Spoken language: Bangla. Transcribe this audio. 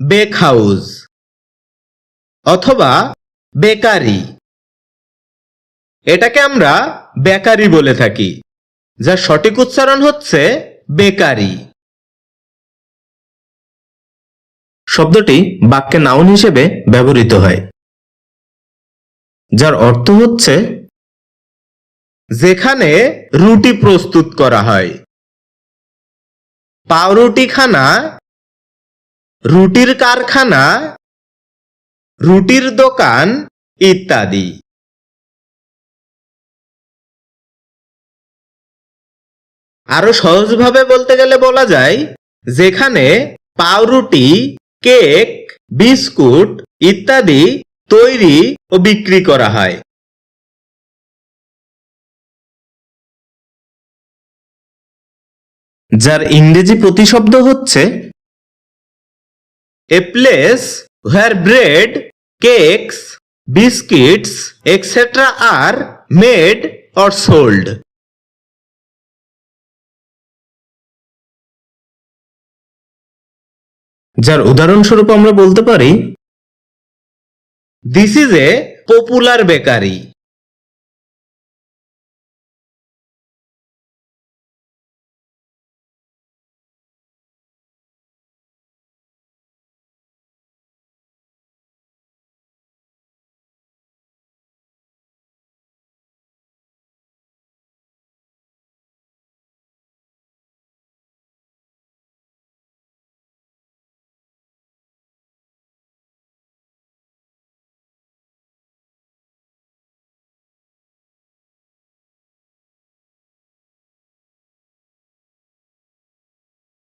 বেক হাউস অথবা বেকারি। এটাকে আমরা বেকারি বলে থাকি যার সঠিক উচ্চারণ হচ্ছে বেকারি। শব্দটি বাক্যে নাউন হিসেবে ব্যবহৃত হয়, যার অর্থ হচ্ছে যেখানে রুটি প্রস্তুত করা হয়। পাউরুটিখানা রুটির কারখানা, রুটির দোকান ইত্যাদি। আরও সহজভাবে বলতে গেলে বলা যায়, যেখানে পাউরুটি, কেক, বিস্কুট ইত্যাদি তৈরি ও বিক্রি করা হয়। যার ইংরেজি প্রতিশব্দ হচ্ছে a place where bread cakes biscuits etcetera are made or sold যার উদাহরণস্বরূপ আমরা বলতে পারি this is a popular bakery